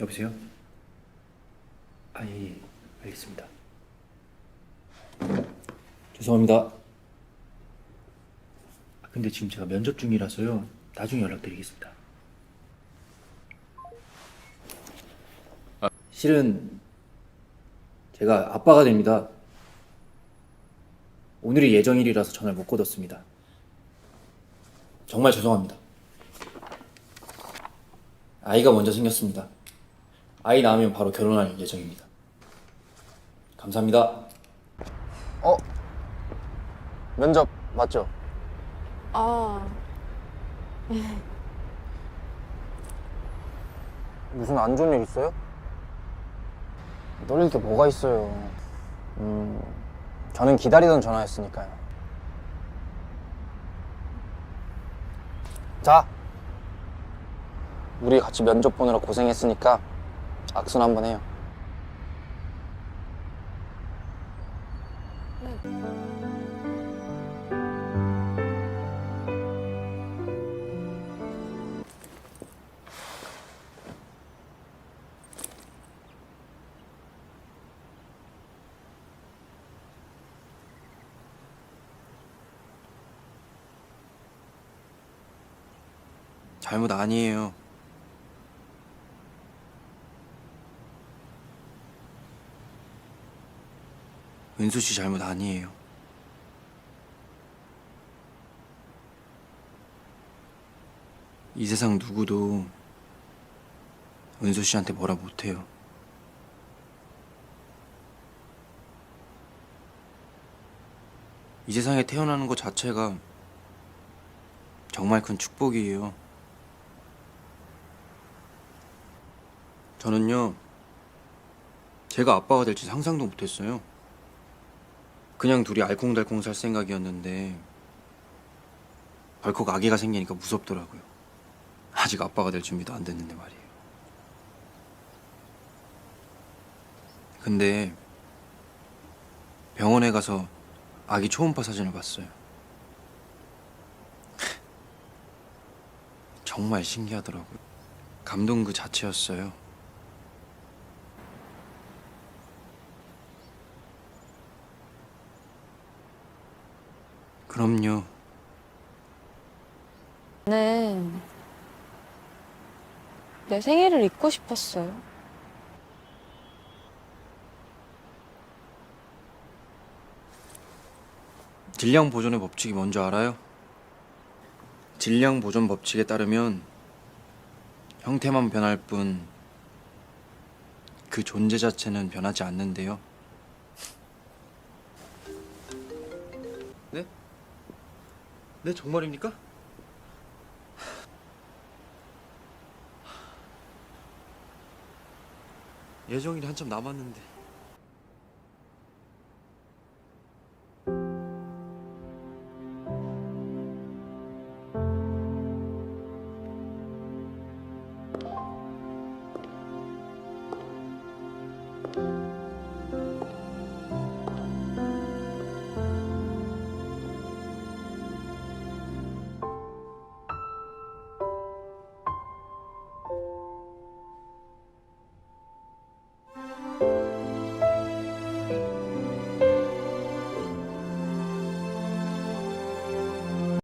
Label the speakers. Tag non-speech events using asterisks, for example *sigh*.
Speaker 1: 여보세요? 아, 예, 예. 알겠습니다. 죄송합니다. 아, 근데 지금 제가 면접 중이라서요. 나중에 연락드리겠습니다. 실은 제가 아빠가 됩니다. 오늘이 예정일이라서 전화를 못 거뒀습니다. 정말 죄송합니다. 아이가 먼저 생겼습니다. 아이 낳으면 바로 결혼할 예정입니다. 감사합니다.
Speaker 2: 어? 면접 맞죠?
Speaker 3: 아, *laughs*
Speaker 2: 무슨 안 좋은 일 있어요? 놀릴 게 뭐가 있어요. 음, 저는 기다리던 전화였으니까요. 자, 우리 같이 면접 보느라 고생했으니까 악순 한번 해요.
Speaker 4: 잘못 아니에요. 은수 씨 잘못 아니에요. 이 세상 누구도 은수 씨한테 뭐라 못해요. 이 세상에 태어나는 것 자체가 정말 큰 축복이에요. 저는요, 제가 아빠가 될지 상상도 못했어요. 그냥 둘이 알콩달콩 살 생각이었는데, 벌컥 아기가 생기니까 무섭더라고요. 아직 아빠가 될 준비도 안 됐는데 말이에요. 근데, 병원에 가서 아기 초음파 사진을 봤어요. 정말 신기하더라고요. 감동 그 자체였어요. 그럼요.
Speaker 3: 나는 내 생일을 잊고 싶었어요.
Speaker 4: 질량 보존의 법칙이 뭔지 알아요? 질량 보존 법칙에 따르면 형태만 변할 뿐 그 존재 자체는 변하지 않는데요. 네 정말입니까? 예정일이 한참 남았는데